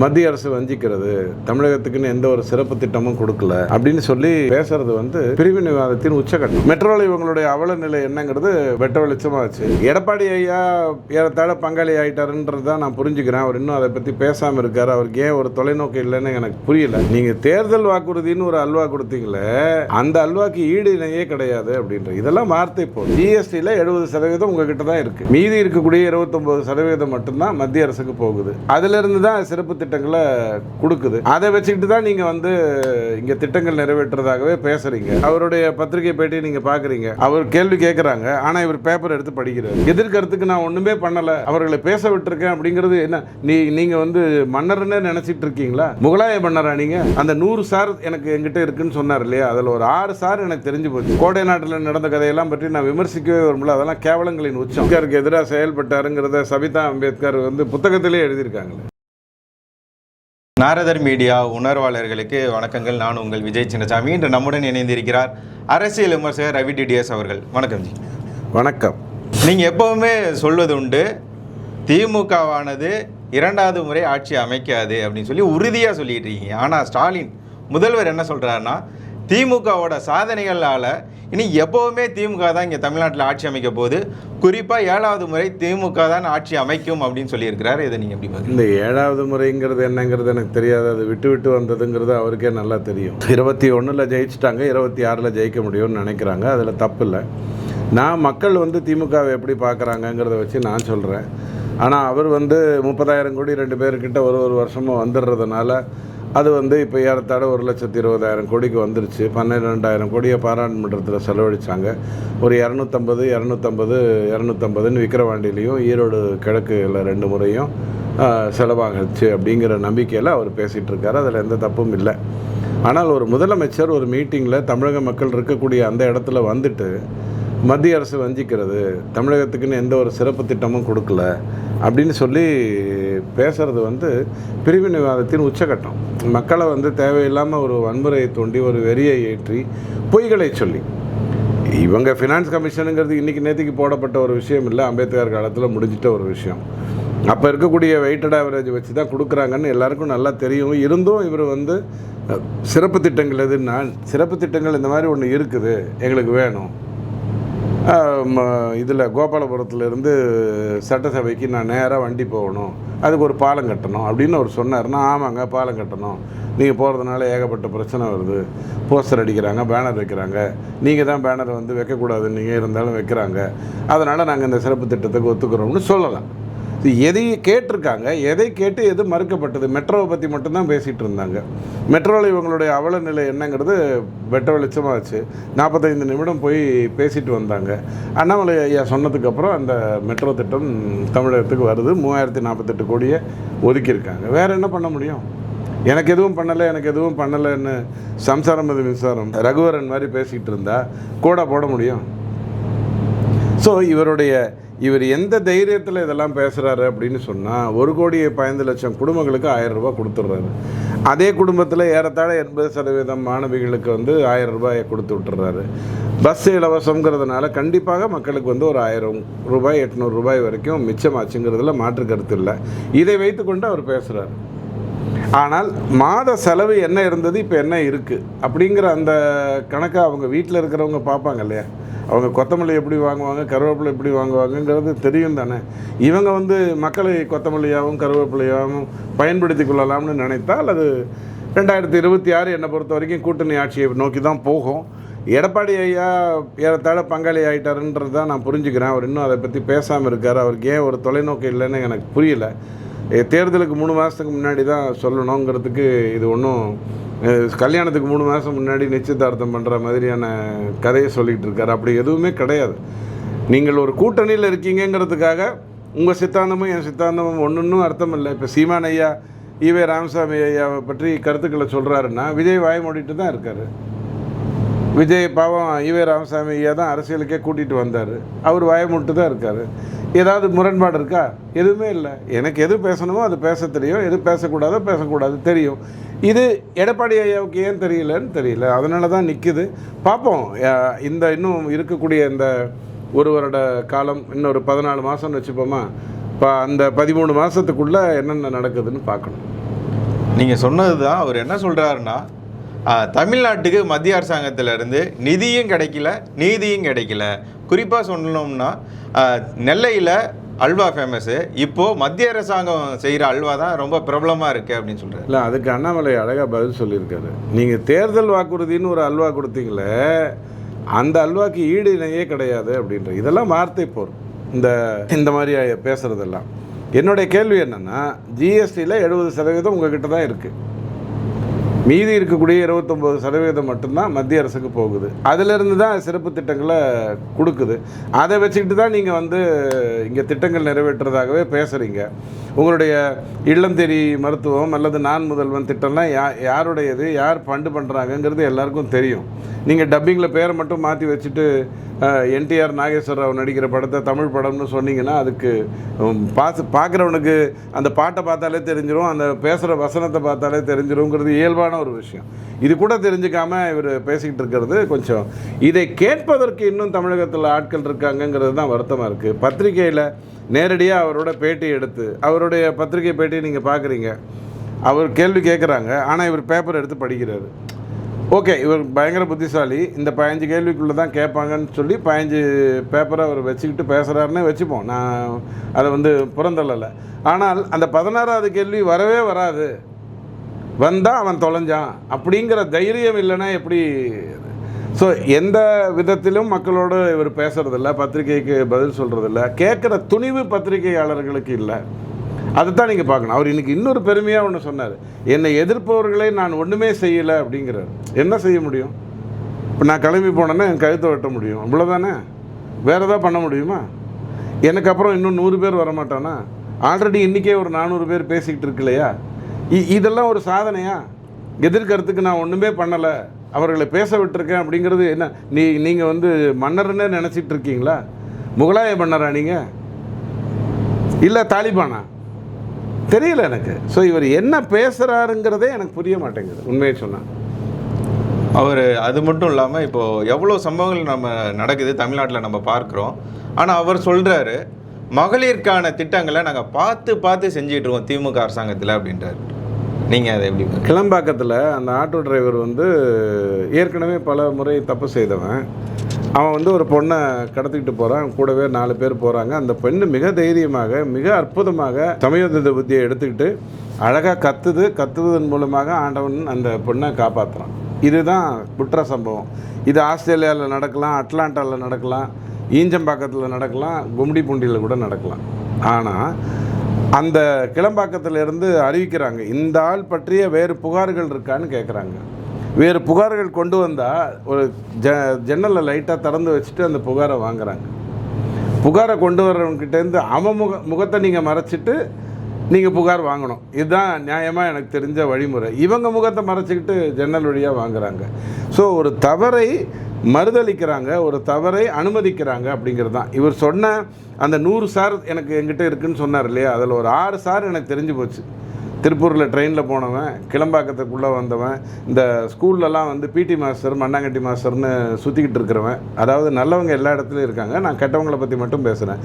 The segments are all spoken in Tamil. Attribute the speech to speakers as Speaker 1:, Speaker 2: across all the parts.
Speaker 1: மத்திய அரசு வஞ்சிக்கிறது தமிழகத்துக்குன்னு எந்த ஒரு சிறப்பு திட்டமும் கொடுக்கல அப்படின்னு சொல்லி பேசுறது வந்து பிரிவினைவாதத்தின் உச்சகட்டம். மெட்ரோல இவங்களுடைய அவல நிலை என்னங்கிறது வெட்ட வெளிச்சமாச்சு எடப்பாடி ஐயா ஏறத்தாழ பங்காளி ஆயிட்டாருன்றது தான் நான் புரிஞ்சுக்கிறேன். அவர் இன்னும் அதை பத்தி பேசாம இருக்காரு. அவருக்கு ஏன் ஒரு தொலைநோக்கு இல்லைன்னு எனக்கு புரியல. நீங்க தேர்தல் வாக்குறுதின்னு ஒரு அல்வா கொடுத்தீங்களே அந்த அல்வாக்கு ஈடு இணையே கிடையாது அப்படின்ற. இதெல்லாம் வார்த்தை இப்போ ஜிஎஸ்டியில எழுபது சதவீதம் உங்ககிட்ட தான் இருக்கு. மீதி இருக்கக்கூடிய இருபத்தொன்பது சதவீதம் மட்டும்தான் மத்திய அரசுக்கு போகுது. அதுல இருந்து தான் சிறப்பு திட்டங்களை கொடுக்குது. அதை வச்சுக்கிட்டு தான் நீங்க வந்து இங்க திட்டங்கள் நிறைவேற்றுறதாகவே பேசுறீங்க. அவருடைய பத்திரிகை பேட்டி நீங்க பாக்குறீங்க. அவர் கேள்வி கேட்கறாங்க ஆனா இவர் பேப்பர் எடுத்து படிக்கிறார். எதிர்கருத்துக்கு நான் ஒண்ணுமே பண்ணல. அவர்களை பேச விட்டுருக்கேன் அப்படிங்கிறது என்ன? நீ நீங்க வந்து மன்னர்னே நினைச்சிட்டு இருக்கீங்களா? முகலாய மன்னரா நீங்க? அந்த நூறு சார் எனக்கு எங்கிட்ட இருக்குன்னு சொன்னார் இல்லையா? அதுல ஒரு ஆறு சார் எனக்கு தெரிஞ்சு போச்சு. கோடை நாட்டில் நடந்த கதையெல்லாம் பற்றி நான் விமர்சிக்கவே வரும்ல அதெல்லாம் கேவலங்களின் உச்சம். அம்பேத்கருக்கு எதிராக செயல்பட்டாருங்கிறத சபிதா அம்பேத்கர் வந்து புத்தகத்திலே எழுதியிருக்காங்களே
Speaker 2: நாரதர் மீடியா உணர்வாளர்களுக்கு வணக்கங்கள். நான் உங்கள் விஜய் சின்னசாமி. இன்று நம்முடன் இணைந்திருக்கிறார் அரசியல் விமர்சகர் ரவி டிடிஎஸ் அவர்கள். வணக்கம் ஜி.
Speaker 1: வணக்கம்.
Speaker 2: நீங்கள் எப்பவுமே சொல்வது உண்டு திமுகவானது இரண்டாவது முறை ஆட்சி அமைக்காது அப்படின்னு சொல்லி உறுதியாக சொல்லிட்டு இருக்கீங்க. ஆனால் ஸ்டாலின் முதல்வர் என்ன சொல்கிறாருன்னா திமுகவோட சாதனைகளால் இனி எப்போவுமே திமுக தான் இங்கே தமிழ்நாட்டில் ஆட்சி அமைக்க போகுது. குறிப்பாக ஏழாவது முறை திமுக தான் ஆட்சி அமைக்கும் அப்படின்னு சொல்லியிருக்கிறாரு. இதை நீங்கள் எப்படி
Speaker 1: இந்த ஏழாவது முறைங்கிறது என்னங்கிறது எனக்கு தெரியாது. அது விட்டு விட்டு வந்ததுங்கிறது அவருக்கே நல்லா தெரியும். இருபத்தி ஒன்றில் ஜெயிச்சிட்டாங்க இருபத்தி ஆறில் ஜெயிக்க முடியும்னு நினைக்கிறாங்க. அதில் தப்பு இல்லை. நான் மக்கள் வந்து திமுகவை எப்படி பார்க்குறாங்கங்கிறத வச்சு நான் சொல்கிறேன் ஆனால் அவர் வந்து முப்பதாயிரம் கோடி ரெண்டு பேர்கிட்ட ஒரு ஒரு வருஷமும் வந்துடுறதுனால அது வந்து இப்போ ஏறத்தாழ ஒரு லட்சத்தி இருபதாயிரம் கோடிக்கு வந்துருச்சு. பன்னிரெண்டாயிரம் கோடியை பாராளுமன்றத்தில் செலவழித்தாங்க ஒரு இரநூத்தம்பது இரநூத்தம்பது இரநூத்தம்பதுன்னு விக்கிரவாண்டிலையும் ஈரோடு கிழக்குல ரெண்டு முறையும் செலவாகிடுச்சு அப்படிங்கிற நம்பிக்கையில் அவர் பேசிகிட்டு இருக்காரு அதில் எந்த தப்பும் இல்லை. ஆனால் ஒரு முதலமைச்சர் ஒரு மீட்டிங்கில் தமிழக மக்கள் இருக்கக்கூடிய அந்த இடத்துல வந்துட்டு மத்திய அரசு வஞ்சிக்கிறது தமிழகத்துக்குன்னு எந்த ஒரு சிறப்பு திட்டமும் கொடுக்கல அப்படின்னு சொல்லி பேசுகிறது வந்து பிரிவினைவாதத்தின் உச்சகட்டம். மக்களை வந்து தேவையில்லாமல் ஒரு வன்முறையை தூண்டி ஒரு வெறியை ஏற்றி பொய்களை சொல்லி. இவங்க ஃபினான்ஸ் கமிஷனுங்கிறது இன்றைக்கி நேற்றுக்கு போடப்பட்ட ஒரு விஷயம் இல்லை. அம்பேத்கர் காலத்தில் முடிஞ்சிட்ட ஒரு விஷயம். அப்போ இருக்கக்கூடிய வெயிட்டட் ஆவரேஜ் வச்சு தான் கொடுக்குறாங்கன்னு எல்லாருக்கும் நல்லா தெரியும். இருந்தும் இவர் வந்து சிறப்பு திட்டங்கள் எதுன்னா சிறப்பு திட்டங்கள் இந்த மாதிரி ஒன்று இருக்குது எங்களுக்கு வேணும். இதில் கோபாலபுரத்துலேருந்து சட்டசபைக்கு நான் நேராக வண்டி போகணும். அதுக்கு ஒரு பாலம் கட்டணும் அப்படின்னு அவர் சொன்னார்னா ஆமாங்க பாலம் கட்டணும். நீங்கள் போகிறதுனால ஏகப்பட்ட பிரச்சனை வருது. போஸ்டர் அடிக்கிறாங்க பேனர் வைக்கிறாங்க. நீங்கள் தான் பேனர் வந்து வைக்கக்கூடாதுன்னு நீங்கள் இருந்தாலும் வைக்கிறாங்க. அதனால் நாங்கள் இந்த சிறப்பு திட்டத்துக்கு ஒத்துக்கிறோம்னு சொல்லலாம். எதை கேட்டிருக்காங்க எதை கேட்டு எது மறுக்கப்பட்டது? மெட்ரோவை பற்றி மட்டும்தான் பேசிகிட்டு இருந்தாங்க. மெட்ரோவில் இவங்களுடைய அவல நிலை என்னங்கிறது வெட்ட வெளிச்சமாகச்சு நாற்பத்தைந்து நிமிடம் போய் பேசிட்டு வந்தாங்க. அண்ணாமலை ஐயா சொன்னதுக்கப்புறம் அந்த மெட்ரோ திட்டம் தமிழகத்துக்கு வருது. மூவாயிரத்தி நாற்பத்தெட்டு கோடியை ஒதுக்கியிருக்காங்க. வேறு என்ன பண்ண முடியும்? எனக்கு எதுவும் பண்ணலை எனக்கு எதுவும் பண்ணலைன்னு சம்சாரம் அது மின்சாரம் ரகுவரன் மாதிரி பேசிக்கிட்டு இருந்தால் கூட போட முடியும்? ஸோ இவருடைய இவர் எந்த தைரியத்தில் இதெல்லாம் பேசுகிறாரு அப்படின்னு சொன்னால் ஒரு கோடி பதினைந்து லட்சம் குடும்பங்களுக்கு ஆயிரம் ரூபாய் கொடுத்துட்றாரு. அதே குடும்பத்தில் ஏறத்தாழ எண்பது சதவீதம் மாணவிகளுக்கு வந்து ஆயிரம் ரூபாயை கொடுத்து விட்டுறாரு பஸ் இலவசங்கிறதுனால கண்டிப்பாக மக்களுக்கு வந்து ஒரு ஆயிரம் ரூபாய் எட்நூறு ரூபாய் வரைக்கும் மிச்சமாச்சுங்கிறதுல மாற்று கருத்து இல்லை. இதை வைத்துக்கொண்டு அவர் பேசுகிறார் ஆனால் மாத செலவு என்ன இருந்தது இப்போ என்ன இருக்குது அப்படிங்கிற அந்த கணக்கை அவங்க வீட்டில் இருக்கிறவங்க பார்ப்பாங்க இல்லையா? அவங்க கொத்தமல்லி எப்படி வாங்குவாங்க கருவேப்பிலை எப்படி வாங்குவாங்கங்கிறது தெரியும் தானே. இவங்க வந்து மக்களை கொத்தமல்லியாகவும் கருவேப்பிலையாகவும் பயன்படுத்தி கொள்ளலாம்னு நினைத்தால் அது ரெண்டாயிரத்தி இருபத்தி ஆறு என்னை பொறுத்த வரைக்கும் கூட்டணி ஆட்சியை நோக்கி தான் போகும். எடப்பாடி ஐயா ஏறத்தாழ பங்காளி ஆகிட்டாருன்றது தான் நான் புரிஞ்சுக்கிறேன். அவர் இன்னும் அதை பற்றி பேசாமல் இருக்கார். அவருக்கு ஏன் ஒரு தொலைநோக்கு இல்லைன்னு எனக்கு புரியல. தேர்தலுக்கு மூணு மாதத்துக்கு முன்னாடி தான் சொல்லணுங்கிறதுக்கு இது ஒன்றும் கல்யாணத்துக்கு மூணு மாதம் முன்னாடி நிச்சயதார்த்தம் பண்ணுற மாதிரியான கதையை சொல்லிகிட்டு இருக்கார். அப்படி எதுவுமே கிடையாது. நீங்கள் ஒரு கூட்டணியில் இருக்கீங்கிறதுக்காக உங்கள் சித்தாந்தமும் என் சித்தாந்தமும் ஒன்றுன்னு அர்த்தம் இல்லை. இப்போ சீமான் ஐயா ஈவே ராமசாமி ஐயாவை பற்றி கருத்துக்களை சொல்கிறாருன்னா விஜய் வாய் மூடிட்டு தான் இருக்கார். விஜய் பாவம் ஈவே ராமசாமி ஐயா தான் அரசியலுக்கே கூட்டிகிட்டு வந்தார். அவர் வாயமுட்டு தான் இருக்கார். ஏதாவது முரண்பாடு இருக்கா? எதுவுமே இல்லை. எனக்கு எது பேசணுமோ அது பேச தெரியும். எது பேசக்கூடாதோ பேசக்கூடாது தெரியும். இது எடப்பாடி ஐயாவுக்கு ஏன் தெரியலன்னு தெரியல. அதனால தான் நிற்குது பார்ப்போம் இந்த இன்னும் இருக்கக்கூடிய இந்த ஒரு வருட காலம் இன்னொரு பதினாலு மாதம்னு வச்சுப்போமா இப்போ அந்த பதிமூணு மாதத்துக்குள்ளே என்னென்ன நடக்குதுன்னு பார்க்கணும்.
Speaker 2: நீங்கள் சொன்னது தான் அவர் என்ன சொல்கிறாருன்னா தமிழ்நாட்டுக்கு மத்திய அரசாங்கத்துல இருந்து நிதியும் கிடைக்கல நீதியும் கிடைக்கல. குறிப்பாக சொல்லணும்னா நெல்லையில் அல்வா ஃபேமஸ்ஸு இப்போது மத்திய அரசாங்கம் செய்கிற அல்வா தான் ரொம்ப பிரபலமாக இருக்குது அப்படின்னு சொல்கிறேன்
Speaker 1: இல்லை அதுக்கு அண்ணாமலை அழகாக பதில் சொல்லியிருக்காரு. நீங்கள் தேர்தல் வாக்குறுதின்னு ஒரு அல்வா கொடுத்தீங்களே அந்த அல்வாக்கு ஈடு இணையே கிடையாது அப்படின்ற இதெல்லாம் வார்த்தை போர். இந்த இந்த மாதிரி பேசுகிறதெல்லாம் என்னுடைய கேள்வி என்னென்னா ஜிஎஸ்டியில் எழுபது சதவீதம் உங்ககிட்ட தான் இருக்குது மீதி இருக்கக்கூடிய இருபத்தொம்போது சதவீதம் மட்டும்தான் மத்திய அரசுக்கு போகுது. அதிலிருந்து தான் சிறப்பு திட்டங்களை கொடுக்குது. அதை வச்சுக்கிட்டு தான் நீங்கள் வந்து இங்கே திட்டங்கள் நிறைவேற்றுறதாகவே பேசுகிறீங்க உங்களுடைய இல்லம் தேடி மருத்துவம் அல்லது நான் முதல்வன் திட்டம்லாம் யா யாருடையது யார் ஃபண்டு பண்ணுறாங்கங்கிறது எல்லாருக்கும் தெரியும். நீங்கள் டப்பிங்கில் பேரை மட்டும் மாற்றி வச்சுட்டு என்டிஆர் நாகேஸ்வர ராவ் நடிக்கிற படத்தை தமிழ் படம்னு சொன்னீங்கன்னா அதுக்கு பார்த்து பார்க்குறவனுக்கு அந்த பாட்டை பார்த்தாலே தெரிஞ்சிடும் அந்த பேசுகிற வசனத்தை பார்த்தாலே தெரிஞ்சிருங்கிறது இயல்பான ஒரு விஷயம். இது கூட தெரிஞ்சுக்காமல் இவர் பேசிக்கிட்டு இருக்கிறது கொஞ்சம் இதை கேட்பதற்கு இன்னும் தமிழகத்தில் ஆட்கள் இருக்காங்கங்கிறது தான் வருத்தமாக இருக்குது பத்திரிகையில் நேரடியாக அவரோட பேட்டி எடுத்து அவருடைய பத்திரிகை பேட்டியை நீங்கள் பார்க்குறீங்க அவர் கேள்வி கேட்குறாங்க ஆனால் இவர் பேப்பர் எடுத்து படிக்கிறாரு. ஓகே இவர் பயங்கர புத்திசாலி. இந்த பதினஞ்சு கேள்விக்குள்ளே தான் கேட்பாங்கன்னு சொல்லி பதினஞ்சு பேப்பரை அவர் வச்சுக்கிட்டு பேசுகிறாருன்னே வச்சுப்போம். நான் அதை வந்து புறந்தள்ளலை. ஆனால் அந்த பதினாறாவது கேள்வி வரவே வராது. வந்தால் அவன் தொலைஞ்சான். அப்படிங்கிற தைரியம் இல்லைன்னா எப்படி ஸோ எந்த விதத்திலும் மக்களோடு இவர் பேசுறதில்ல பத்திரிகைக்கு பதில் சொல்கிறதில்ல கேட்குற துணிவு பத்திரிகையாளர்களுக்கு இல்லை. அதைத்தான் நீங்கள் பார்க்கணும். அவர் இன்றைக்கி இன்னொரு பெருமையாக ஒன்று சொன்னார். என்னை எதிர்ப்பவர்களை நான் ஒன்றுமே செய்யலை அப்படிங்கிறார். என்ன செய்ய முடியும்? இப்போ நான் கிளம்பி போனேன்னா என் கழுத்தை வெட்ட முடியும். அவ்வளோதானே வேறு எதாவது பண்ண முடியுமா? எனக்கு அப்புறம் இன்னும் நூறு பேர் வரமாட்டானா? ஆல்ரெடி இன்றைக்கே ஒரு நானூறு பேர் பேசிக்கிட்டு இருக்கு இல்லையா? இ- இதெல்லாம் ஒரு சாதனையா? எதிர்கருத்துக்கு நான் ஒன்றுமே பண்ணலை. அவர்களை பேச விட்டுருக்கேன் அப்படிங்கிறது என்ன? நீ நீங்கள் வந்து மன்னர்னே நினச்சிட்டு இருக்கீங்களா? முகலாய மன்னரா நீங்கள் இல்லை தாலிபானா? தெரியல எனக்கு. ஸோ இவர் என்ன பேசுகிறாருங்கிறதே எனக்கு புரிய மாட்டேங்குது உண்மையை சொன்னால்
Speaker 2: அவர் அது மட்டும் இல்லாமல் இப்போது எவ்வளோ சம்பவங்கள் நம்ம நடக்குது தமிழ்நாட்டில் நம்ம பார்க்குறோம். ஆனால் அவர் சொல்கிறாரு மகளிருக்கான திட்டங்களை நாங்கள் பார்த்து பார்த்து செஞ்சிகிட்ருக்கோம் திமுக அரசாங்கத்தில் அப்படின்றாரு. நீங்கள் அதை எப்படி
Speaker 1: கிளம்பாக்கத்தில் அந்த ஆட்டோ டிரைவர் வந்து ஏற்கனவே பல முறை தப்பு செய்தவன். அவன் வந்து ஒரு பொண்ணை கடத்திக்கிட்டு போகிறான் கூடவே நாலு பேர் போகிறாங்க அந்த பெண்ணு மிக தைரியமாக மிக அற்புதமாக சமயோதித புத்தியை எடுத்துக்கிட்டு அழகாக கத்துது. கத்துவதன் மூலமாக ஆண்டவன் அந்த பொண்ணை காப்பாற்றுறான் இதுதான் குற்ற சம்பவம். இது ஆஸ்திரேலியாவில் நடக்கலாம் அட்லாண்டாவில் நடக்கலாம் ஈஞ்சம்பாக்கத்தில் நடக்கலாம் கும்டி பூண்டியில் கூட நடக்கலாம். ஆனால் அந்த கிளம்பாக்கத்தில் இருந்து அறிவிக்கிறாங்க இந்த ஆள் பற்றிய வேறு புகார்கள் இருக்கான்னு கேட்குறாங்க வேறு புகார்கள் கொண்டு வந்தால் ஒரு ஜ ஜன்னலில் லைட்டாக திறந்து வச்சுட்டு அந்த புகாரை வாங்குறாங்க. புகாரை கொண்டு வர்றவங்கிட்டேருந்து அவன் முக முகத்தை நீங்கள் மறைச்சிட்டு நீங்கள் புகார் வாங்கணும். இதுதான் நியாயமாக எனக்கு தெரிஞ்ச வழிமுறை. இவங்க முகத்தை மறைச்சிக்கிட்டு ஜன்னல் வழியாக வாங்குறாங்க. ஸோ ஒரு தவறை மறுதளிக்கிறாங்க ஒரு தவறை அனுமதிக்கிறாங்க அப்படிங்கிறது தான். இவர் சொன்ன அந்த நூறு சார் எனக்கு எங்கிட்ட இருக்குன்னு சொன்னார் இல்லையா? அதில் ஒரு ஆறு சார் எனக்கு தெரிஞ்சு போச்சு. திருப்பூரில் ட்ரெயினில் போனவன் கிளம்பாக்கத்துக்குள்ளே வந்தவன் இந்த ஸ்கூல்லலாம் வந்து பிடி மாஸ்டர் மண்ணாங்கட்டி மாஸ்டர்னு சுற்றிக்கிட்டு இருக்கிறவன். அதாவது நல்லவங்க எல்லா இடத்துலையும் இருக்காங்க. நான் கெட்டவங்களை பற்றி மட்டும் பேசுகிறேன்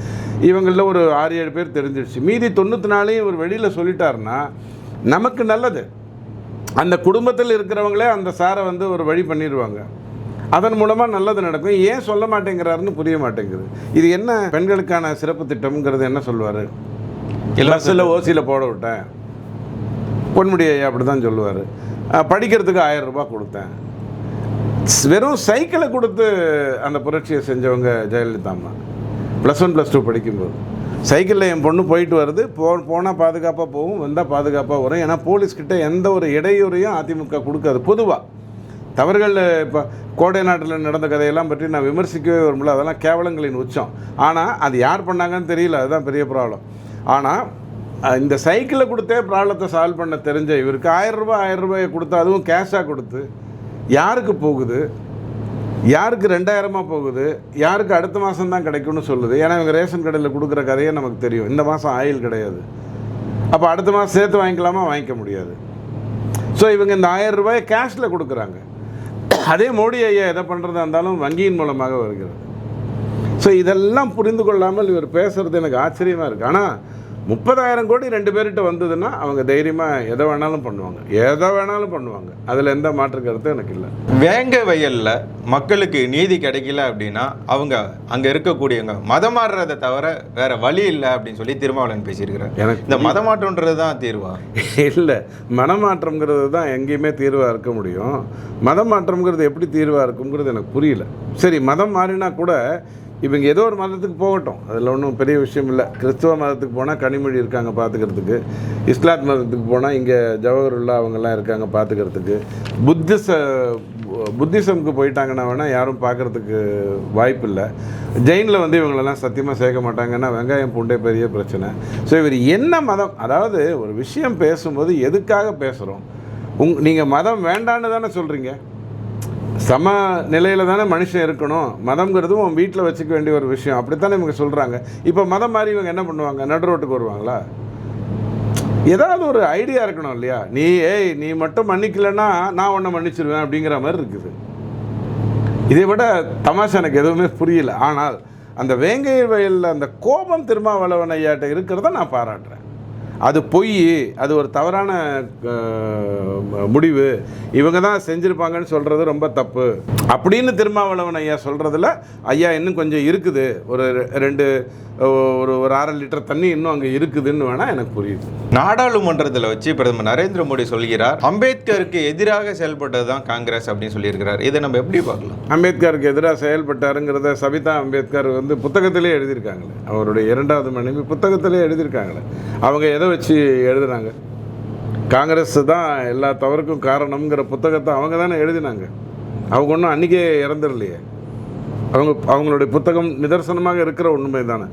Speaker 1: இவங்களில் ஒரு ஆறு ஏழு பேர் தெரிஞ்சிடுச்சு மீதி தொண்ணூற்றி நாளையும் இவர் வெளியில் சொல்லிட்டாருன்னா நமக்கு நல்லது. அந்த குடும்பத்தில் இருக்கிறவங்களே அந்த சாரை வந்து ஒரு வழி பண்ணிடுவாங்க அதன் மூலமாக நல்லது நடக்கும். ஏன் சொல்ல மாட்டேங்கிறாருன்னு புரிய மாட்டேங்குது. இது என்ன பெண்களுக்கான சிறப்பு திட்டம்ங்கிறது என்ன சொல்லுவார் பஸ்ஸில் ஓசியில் போட விட்டேன். பொன்முடி ஐயா அப்படி தான் சொல்லுவார் படிக்கிறதுக்கு ஆயிரம் ரூபாய் கொடுத்தேன். வெறும் சைக்கிளை கொடுத்து அந்த புரட்சியை செஞ்சவங்க ஜெயலலிதா அம்மா. ப்ளஸ் ஒன் ப்ளஸ் டூ படிக்கும்போது. சைக்கிளில் என் பொண்ணு போயிட்டு வருது. போ போனால் பாதுகாப்பாக போகும் வந்தால் பாதுகாப்பாக வரும். ஏன்னா போலீஸ்கிட்ட எந்த ஒரு இடையூறையும் அதிமுக கொடுக்காது. பொதுவாக தவறுகள் இப்போ கோடை நாட்டில் நடந்த கதையெல்லாம் பற்றி நான் விமர்சிக்கவே வரும்ல அதெல்லாம் கேவலங்களின் உச்சம். ஆனால் அது யார் பண்ணாங்கன்னு தெரியல. அதுதான் பெரிய ப்ராப்ளம் ஆனால் இந்த சைக்கிளை கொடுத்தே ப்ராப்ளத்தை சால்வ் பண்ண தெரிஞ்ச இவருக்கு ஆயிரம் ரூபாய் ஆயிரம் ரூபாயை கொடுத்து அதுவும் கேஷாக கொடுத்து யாருக்கு போகுது? யாருக்கு ரெண்டாயிரமாக போகுது? யாருக்கு அடுத்த மாதம் தான் கிடைக்கும்னு சொல்லுது. ஏன்னா இவங்க ரேஷன் கடையில் கொடுக்குற கதையே நமக்கு தெரியும். இந்த மாதம் ஆயில் கிடையாது. அப்போ அடுத்த மாதம் சேர்த்து வாங்கிக்கலாமா? வாங்கிக்க முடியாது. ஸோ இவங்க இந்த ஆயிரம் ரூபாயை கேஷில் கொடுக்குறாங்க. அதே மோடி ஐயா எதை பண்ணுறதா இருந்தாலும் வங்கியின் மூலமாக வருகிறது. ஸோ இதெல்லாம் புரிந்து கொள்ளாமல் இவர் பேசுகிறது எனக்கு ஆச்சரியமாக இருக்குது ஆனால் முப்பதாயிரம் கோடி ரெண்டு பேர்கிட்ட வந்ததுன்னா அவங்க தைரியமாக எதை வேணாலும் பண்ணுவாங்க. எதை வேணாலும் பண்ணுவாங்க. அதில் எந்த மாற்று கருத்தும் எனக்கு இல்லை.
Speaker 2: வேங்க வயல்ல மக்களுக்கு நீதி கிடைக்கல அப்படின்னா அவங்க அங்க இருக்கக்கூடியவங்க மதம் மாறுறதை தவிர வேற வழி இல்லை அப்படின்னு சொல்லி திருமாவளவன் பேசியிருக்கிறார்.
Speaker 1: எனக்கு
Speaker 2: இந்த மதம் மாற்றம்ன்றது தான் தீர்வா?
Speaker 1: இல்லை மனமாற்றம்ங்கிறது தான் எங்கேயுமே தீர்வாக இருக்க முடியும். மதம் மாற்றம்ங்கிறது எப்படி தீர்வாக இருக்குங்கிறது எனக்கு புரியல. சரி மதம் மாறினா கூட இவங்க ஏதோ ஒரு மதத்துக்கு போகட்டும். அதில் ஒன்றும் பெரிய விஷயம் இல்லை. கிறிஸ்துவ மதத்துக்கு போனால் கனிமொழி இருக்காங்க பார்த்துக்கிறதுக்கு இஸ்லாத் மதத்துக்கு போனால் இங்கே ஜவஹருல்லா அவங்கெல்லாம் இருக்காங்க பார்த்துக்கிறதுக்கு புத்திச புத்திசம்க்கு போயிட்டாங்கன்னா வேணால் யாரும் பார்க்குறதுக்கு வாய்ப்பு இல்லை. ஜெயினில் வந்து இவங்களெல்லாம் சத்தியமாக சேர்க்க மாட்டாங்கன்னா வெங்காயம் பூண்டே பெரிய பிரச்சனை. ஸோ இவர் என்ன மதம்? அதாவது ஒரு விஷயம் பேசும்போது எதுக்காக பேசுகிறோம் உங் நீங்கள் மதம் வேண்டான்னு தானே சொல்கிறீங்க சம நிலையில் தானே மனுஷன் இருக்கணும். மதம்ங்கிறதும் உன் வீட்டில் வச்சுக்க வேண்டிய ஒரு விஷயம். அப்படித்தானே இவங்க சொல்கிறாங்க இப்போ மதம் மாதிரி இவங்க என்ன பண்ணுவாங்க? நடு ரோட்டுக்கு வருவாங்களா? ஏதாவது ஒரு ஐடியா இருக்கணும் இல்லையா? நீ ஏய் நீ மட்டும் மன்னிக்கலைன்னா நான் உன்னை மன்னிச்சிருவேன் அப்படிங்கிற மாதிரி இருக்குது. இதை விட தமாஷா எனக்கு எதுவுமே புரியல. ஆனால் அந்த வேங்கை வயலில் அந்த கோபம் திருமாவளவன் ஐயாட்ட இருக்கிறத நான் பாராட்டுறேன். அது பொய் அது ஒரு தவறான முடிவு. இவங்க தான் செஞ்சுருப்பாங்கன்னு சொல்கிறது ரொம்ப தப்பு. அப்படின்னு திருமாவளவன் ஐயா சொல்கிறதுல ஐயா இன்னும் கொஞ்சம் இருக்குது. ஒரு ரெண்டு ஒரு ஒரு அரை லிட்டர் தண்ணி இன்னும் அங்கே இருக்குதுன்னு வேணால் எனக்கு புரியுது.
Speaker 2: நாடாளுமன்றத்தில் வச்சு பிரதமர் நரேந்திர மோடி சொல்கிறார் அம்பேத்கருக்கு எதிராக செயல்பட்டது தான் காங்கிரஸ் அப்படின்னு சொல்லியிருக்கிறார். இதை நம்ம எப்படி பார்க்கலாம்?
Speaker 1: அம்பேத்கருக்கு எதிராக செயல்பட்டாருங்கிறத சபிதா அம்பேத்கர் வந்து புத்தகத்திலே எழுதியிருக்காங்களே. அவருடைய இரண்டாவது மனைவி புத்தகத்திலே எழுதியிருக்காங்களே. அவங்க எதை வச்சு எழுதுனாங்க. காங்கிரஸ் தான் எல்லா தவறுக்கும் காரணம்ங்கிற புத்தகத்தை அவங்க தானே எழுதினாங்க. அவங்க ஒன்றும் அன்றைக்கே இறந்துடலையே. அவங்க அவங்களுடைய புத்தகம் நிதர்சனமாக இருக்கிற உண்மை தானே.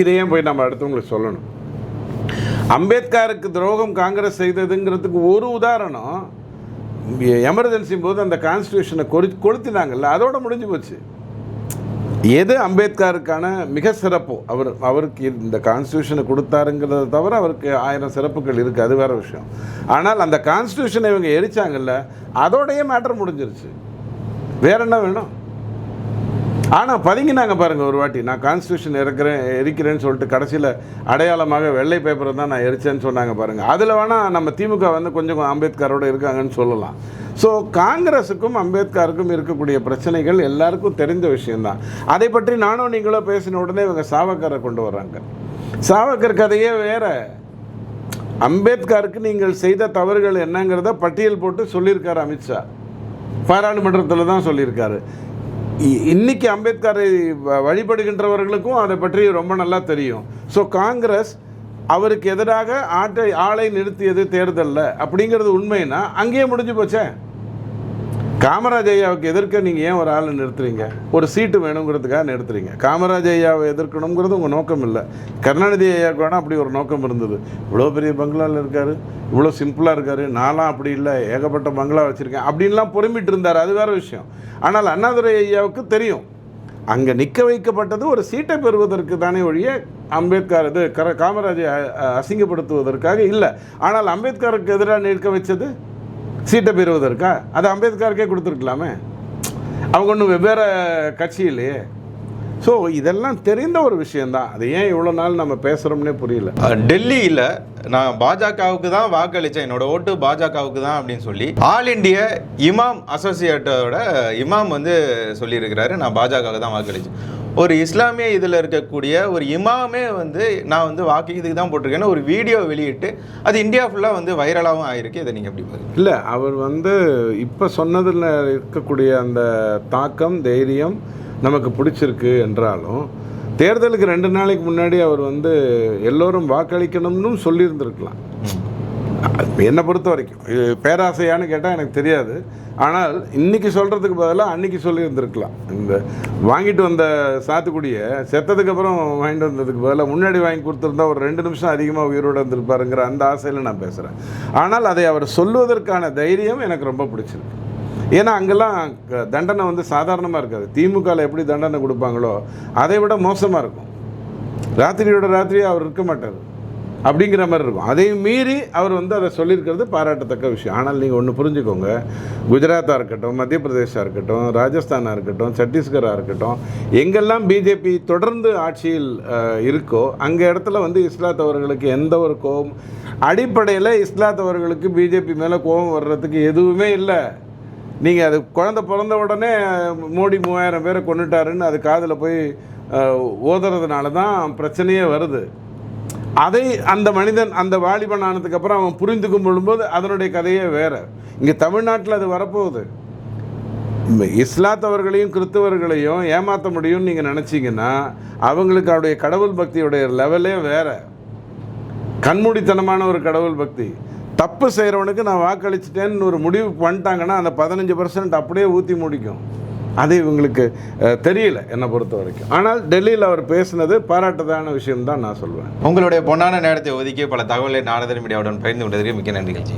Speaker 1: இதையும் போய் நம்ம அடுத்தவங்களுக்கு சொல்லணும்? அம்பேத்கருக்கு துரோகம் காங்கிரஸ் செய்ததுங்கிறதுக்கு ஒரு உதாரணம் எமர்ஜென்சி போது அந்த கான்ஸ்டியூஷனை கொடு கொளுத்தினாங்கல்ல அதோட முடிஞ்சு போச்சு. எது அம்பேத்கருக்கான மிக சிறப்பு? அவர் அவருக்கு இந்த கான்ஸ்டியூஷனை கொடுத்தாருங்கிறத தவிர அவருக்கு ஆயிரம் சிறப்புகள் இருக்குது அது வேற விஷயம். ஆனால் அந்த கான்ஸ்டியூஷனை இவங்க எரிச்சாங்கல்ல அதோடைய மேட்டர் முடிஞ்சிருச்சு. வேற என்ன வேணும்? ஆனால் பதுங்கினாங்க பாருங்கள் ஒரு வாட்டி. நான் கான்ஸ்டியூஷன் இருக்கிறேன் எரிக்கிறேன்னு சொல்லிட்டு கடைசியில் அடையாளமாக வெள்ளை பேப்பரை தான் நான் எரிச்சேன்னு சொன்னாங்க பாருங்கள் அதில் வேணால் நம்ம திமுக வந்து கொஞ்சம் அம்பேத்கரோடு இருக்காங்கன்னு சொல்லலாம். ஸோ காங்கிரஸுக்கும் அம்பேத்கருக்கும் இருக்கக்கூடிய பிரச்சனைகள் எல்லாருக்கும் தெரிந்த விஷயந்தான் அதை பற்றி நானும் நீங்களோ பேசின உடனே இவங்க சாவக்கரை கொண்டு வர்றாங்க. சாவக்கர் கதையே வேற. அம்பேத்கருக்கு நீங்கள் செய்த தவறுகள் என்னங்கிறத பட்டியல் போட்டு சொல்லியிருக்காரு அமித்ஷா. பாராளுமன்றத்தில் தான் சொல்லியிருக்காரு. இ- இன்னைக்கு அம்பேத்கரை வ- வழிபடுகின்றவர்களுக்கும் அதை பற்றி ரொம்ப நல்லா தெரியும். ஸோ காங்கிரஸ் அவருக்கு எதிராக ஆட்டை ஆளை நிறுத்தியது தேர்தலில் அப்படிங்கிறது உண்மைன்னா அங்கேயே முடிஞ்சு போச்சேன் காமராஜ் ஐயாவுக்கு எதிர்க்க நீங்கள் ஏன் ஒரு ஆளை நிறுத்துறீங்க? ஒரு சீட்டு வேணுங்கிறதுக்காக நிறுத்துறீங்க. காமராஜ் ஐயாவை எதிர்க்கணுங்கிறது உங்கள் நோக்கம் இல்லை. கருணாநிதி ஐயாவுக்கு வேணால் அப்படி ஒரு நோக்கம் இருந்தது. இவ்வளோ பெரிய பங்களாவில் இருக்கார். இவ்வளோ சிம்பிளாக இருக்கார். நானும் அப்படி இல்லை. ஏகப்பட்ட பங்களா வச்சுருக்கேன். அப்படின்லாம் பொறுமிட்டு இருந்தார். அது வேறு விஷயம். ஆனால் அண்ணாதுரை ஐயாவுக்கு தெரியும். அங்கே நிற்க வைக்கப்பட்டது ஒரு சீட்டை பெறுவதற்கு தானே ஒழிய அம்பேத்கர் இது கர காமராஜை அசிங்கப்படுத்துவதற்காக இல்லை. ஆனால் அம்பேத்கருக்கு எதிராக நிற்க வச்சது சீட்டை பெறுவதற்கா? அது அம்பேத்கருக்கே கொடுத்துருக்கலாமே. அவங்க ஒன்றும் வெவ்வேறு கட்சி இல்லையே ஸோ இதெல்லாம் தெரிந்த ஒரு விஷயந்தான் அது ஏன் இவ்வளோ நாள் நம்ம பேசுகிறோம்னே புரியல.
Speaker 2: டெல்லியில் நான் பாஜகவுக்கு தான் வாக்களித்தேன் என்னோட ஓட்டு பாஜகவுக்கு தான் அப்படின்னு சொல்லி. ஆல் இண்டிய இமாம் அசோசியேட்டோட இமாம் வந்து சொல்லியிருக்கிறாரு. நான் பாஜகவுக்கு தான் வாக்களித்தேன் ஒரு இஸ்லாமிய இதில் இருக்கக்கூடிய ஒரு இமாமே வந்து நான் வந்து வாக்கு இதுக்கு தான் போட்டிருக்கேன்னு ஒரு வீடியோ வெளியிட்டு அது இந்தியா ஃபுல்லாக வந்து வைரலாகவும் ஆயிருக்கு. இதை நீங்கள் எப்படி பாருங்க
Speaker 1: இல்லை அவர் வந்து இப்போ சொன்னதில் இருக்கக்கூடிய அந்த தாக்கம் தைரியம் நமக்கு பிடிச்சிருக்கு என்றாலும் தேர்தலுக்கு ரெண்டு நாளைக்கு முன்னாடி அவர் வந்து எல்லோரும் வாக்களிக்கணும்னு சொல்லியிருந்திருக்கலாம். என்னை பொறுத்த வரைக்கும். இது பேராசையான்னு கேட்டால் எனக்கு தெரியாது. ஆனால் இன்னைக்கு சொல்கிறதுக்கு பதிலாக அன்னைக்கு சொல்லியிருந்துருக்கலாம். இந்த வாங்கிட்டு வந்த சாத்துக்குடியை செத்ததுக்கப்புறம் வாங்கிட்டு வந்ததுக்கு பதிலாக முன்னாடி வாங்கி கொடுத்துருந்தா ஒரு ரெண்டு நிமிஷம் அதிகமாக உயிரோடு இருந்திருப்பாருங்கிற அந்த ஆசையில் நான் பேசுகிறேன் ஆனால் அதை அவர் சொல்வதற்கான தைரியம் எனக்கு ரொம்ப பிடிச்சிருக்கு. ஏன்னா அங்கெல்லாம் க- தண்டனை வந்து சாதாரணமாக இருக்காது. திமுகவில் எப்படி தண்டனை கொடுப்பாங்களோ அதை விட மோசமாக இருக்கும். ராத்திரியோட ராத்திரியே அவர் இருக்க மாட்டார். அப்படிங்கிற மாதிரி இருக்கும். அதையும் மீறி அவர் வந்து அதை சொல்லியிருக்கிறது பாராட்டத்தக்க விஷயம். ஆனால் நீங்கள் ஒன்று புரிஞ்சுக்கோங்க. குஜராத்தாக இருக்கட்டும் மத்திய பிரதேஷாக இருக்கட்டும் ராஜஸ்தானாக இருக்கட்டும் சத்தீஸ்கராக இருக்கட்டும் எங்கெல்லாம் பிஜேபி தொடர்ந்து ஆட்சியில் இருக்கோ அங்கே இடத்துல வந்து இஸ்லாத்தவர்களுக்கு எந்த ஒரு கோபம் அடிப்படையில் இஸ்லாத்தவர்களுக்கு பிஜேபி மேலே கோபம் வர்றதுக்கு எதுவுமே இல்லை. நீங்கள் அது குழந்தை பிறந்த உடனே மோடி மூவாயிரம் பேரை கொண்டுட்டாருன்னு அது காதில் போய் ஓதுறதுனால தான் பிரச்சனையே வருது. அதை அந்த மனிதன் அந்த வாலிபன் ஆனதுக்கப்புறம் அவன் புரிந்துக்கும் கும்பிடும்போது அதனுடைய கதையே வேறு. இங்கே தமிழ்நாட்டில் அது வரப்போகுது. இஸ்லாத்தவர்களையும் கிறிஸ்தவர்களையும் ஏமாற்ற முடியும்னு நீங்கள் நினச்சிங்கன்னா அவங்களுக்கு அவருடைய கடவுள் பக்தியுடைய லெவலே வேறு. கண்மூடித்தனமான ஒரு கடவுள் பக்தி. தப்பு செய்கிறவனுக்கு நான் வாக்களிச்சிட்டேன்னு ஒரு முடிவு பண்ணிட்டாங்கன்னா அந்த பதினஞ்சு பர்சன்ட் அப்படியே ஊற்றி முடிக்கும். அது இவங்களுக்கு தெரியல என்னை பொறுத்த வரைக்கும் ஆனால் டெல்லியில் அவர் பேசினது பாராட்டதான விஷயம் தான் நான் சொல்வேன்.
Speaker 2: உங்களுடைய பொன்னான நேரத்தை ஒதுக்கி பல தகவலை நாரதன் மீடியாவுடன் பகிர்ந்து கொண்டதற்கு மிக்க நன்றிகள் ஜி.